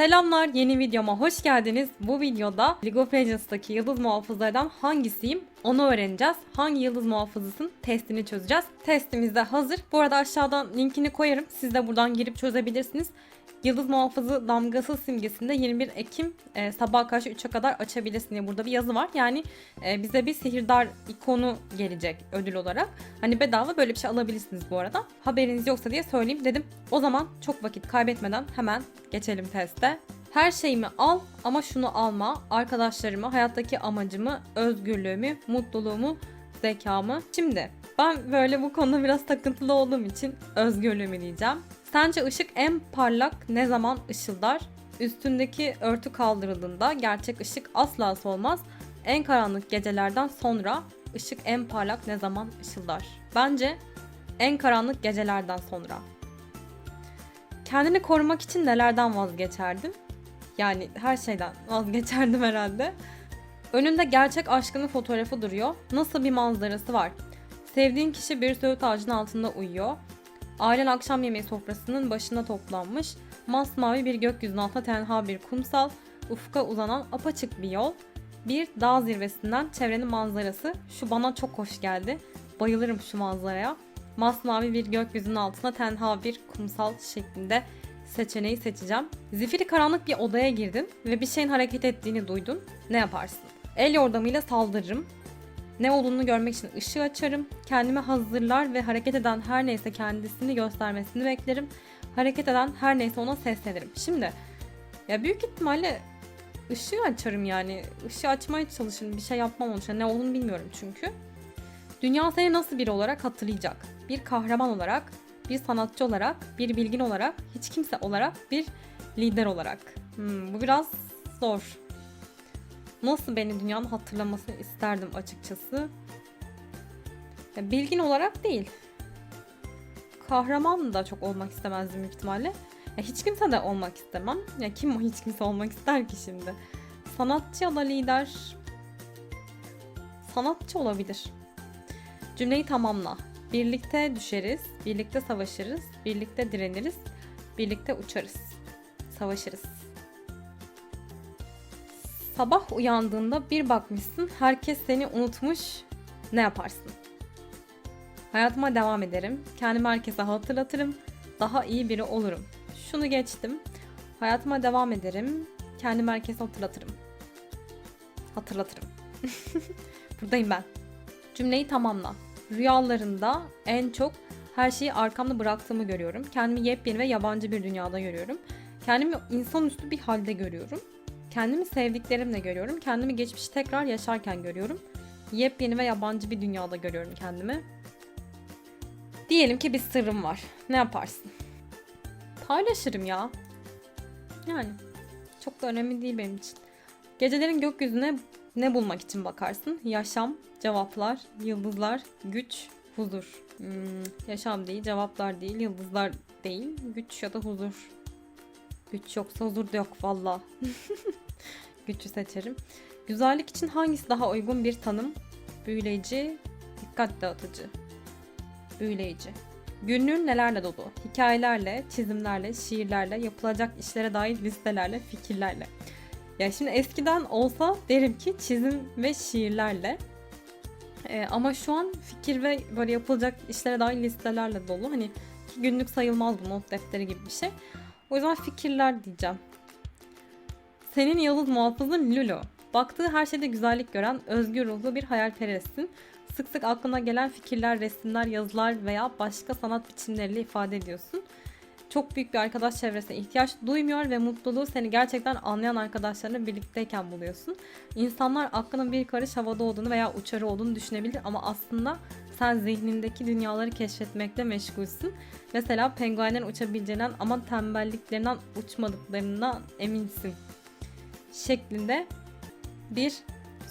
Selamlar yeni videoma hoş geldiniz. Bu videoda League of Legends'taki yıldız muhafızlardan hangisiyim onu öğreneceğiz. Hangi yıldız muhafızısın testini çözeceğiz. Testimiz de hazır. Bu arada aşağıdan linkini koyarım. Siz de buradan girip çözebilirsiniz. Yıldız muhafızı damgasız simgesinde 21 Ekim e, sabah karşı 3'e kadar açabilirsin diye burada bir yazı var. Yani e, bize bir sihirdar ikonu gelecek ödül olarak. Hani bedava böyle bir şey alabilirsiniz bu arada. Haberiniz yoksa diye söyleyeyim dedim. O zaman çok vakit kaybetmeden hemen geçelim teste. Her şeyimi al ama şunu alma. Arkadaşlarımı, hayattaki amacımı, özgürlüğümü, mutluluğumu, zekamı. Şimdi ben böyle bu konuda biraz takıntılı olduğum için özgürlüğümü diyeceğim. Sence ışık en parlak ne zaman ışıldar? Üstündeki örtü kaldırıldığında gerçek ışık asla solmaz. En karanlık gecelerden sonra ışık en parlak ne zaman ışıldar? Bence en karanlık gecelerden sonra. Kendini korumak için nelerden vazgeçerdin? Yani her şeyden vazgeçerdim herhalde. Önünde gerçek aşkının fotoğrafı duruyor. Nasıl bir manzarası var? Sevdiğin kişi bir söğüt ağacının altında uyuyor. Ailen akşam yemeği sofrasının başına toplanmış. Masmavi bir gökyüzünün altında tenha bir kumsal. Ufka uzanan apaçık bir yol. Bir dağ zirvesinden çevrenin manzarası. Şu bana çok hoş geldi. Bayılırım şu manzaraya. Masmavi bir gökyüzünün altında tenha bir kumsal şeklinde seçeneği seçeceğim. Zifiri karanlık bir odaya girdin ve bir şeyin hareket ettiğini duydun. Ne yaparsın? El yordamıyla saldırırım. Ne olduğunu görmek için ışığı açarım. Kendimi hazırlar ve hareket eden her neyse kendisini göstermesini beklerim. Hareket eden her neyse ona seslenirim. Şimdi ya büyük ihtimalle ışığı açarım yani. Işığı açmaya çalışırım. Bir şey yapmam onun için. Ne olduğunu bilmiyorum çünkü. Dünya seni nasıl biri olarak hatırlayacak? Bir kahraman olarak, bir sanatçı olarak, bir bilgin olarak, hiç kimse olarak, bir lider olarak. Hmm, bu biraz zor. Nasıl beni dünyanın hatırlamasını isterdim açıkçası. Ya, bilgin olarak değil. Kahraman da çok olmak istemezdim büyük ihtimalle. Ya, hiç kimse de olmak istemem. Ya kim o hiç kimse olmak ister ki şimdi? Sanatçı ya da lider. Sanatçı olabilir. Cümleyi tamamla. Birlikte düşeriz, birlikte savaşırız, birlikte direniriz, birlikte uçarız. Savaşırız. Sabah uyandığında bir bakmışsın herkes seni unutmuş. Ne yaparsın? Hayatıma devam ederim. Kendimi herkese hatırlatırım. Daha iyi biri olurum. Şunu geçtim. Hayatıma devam ederim. Kendimi herkese hatırlatırım. Hatırlatırım. Buradayım ben. Cümleyi tamamla. Rüyalarında en çok her şeyi arkamda bıraktığımı görüyorum. Kendimi yepyeni ve yabancı bir dünyada görüyorum. Kendimi insanüstü bir halde görüyorum. Kendimi sevdiklerimle görüyorum. Kendimi geçmişi tekrar yaşarken görüyorum. Yepyeni ve yabancı bir dünyada görüyorum kendimi. Diyelim ki bir sırrım var. Ne yaparsın? Paylaşırım ya. Yani çok da önemli değil benim için. Gecelerin gökyüzüne ne bulmak için bakarsın? Yaşam, cevaplar, yıldızlar, güç, huzur. Hmm, yaşam değil, cevaplar değil, yıldızlar değil, güç ya da huzur. Güç yoksa huzur da yok valla. Gücü seçerim. Güzellik için hangisi daha uygun bir tanım? Büyüleyici, dikkat dağıtıcı. Büyüleyici. Günlüğün nelerle dolu? Hikayelerle, çizimlerle, şiirlerle, yapılacak işlere dair listelerle, fikirlerle. Ya şimdi eskiden olsa derim ki çizim ve şiirlerle. Ee, ama şu an fikir ve böyle yapılacak işlere dair listelerle dolu. Hani günlük sayılmaz bu not defteri gibi bir şey. O yüzden fikirler diyeceğim. Senin yıldız muhafızın Lulu. Baktığı her şeyde güzellik gören, özgür ruhlu bir hayalperestsin. Sık sık aklına gelen fikirler, resimler, yazılar veya başka sanat biçimleriyle ifade ediyorsun. Çok büyük bir arkadaş çevresine ihtiyaç duymuyor ve mutluluğu seni gerçekten anlayan arkadaşlarına birlikteyken buluyorsun. İnsanlar aklının bir karış havada olduğunu veya uçarı olduğunu düşünebilir ama aslında sen zihnindeki dünyaları keşfetmekle meşgulsün. Mesela penguenlerin uçabileceğinden ama tembelliklerinden uçmadıklarından eminsin. Şeklinde bir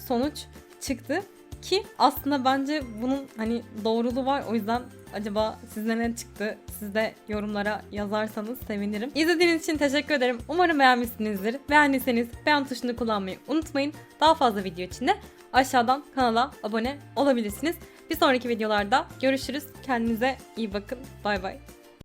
sonuç çıktı. Ki aslında bence bunun hani doğruluğu var. O yüzden acaba sizde ne çıktı? Siz de yorumlara yazarsanız sevinirim. İzlediğiniz için teşekkür ederim. Umarım beğenmişsinizdir. Beğendiyseniz beğen tuşunu kullanmayı unutmayın. Daha fazla video için de aşağıdan kanala abone olabilirsiniz. Bir sonraki videolarda görüşürüz. Kendinize iyi bakın. Bay bay.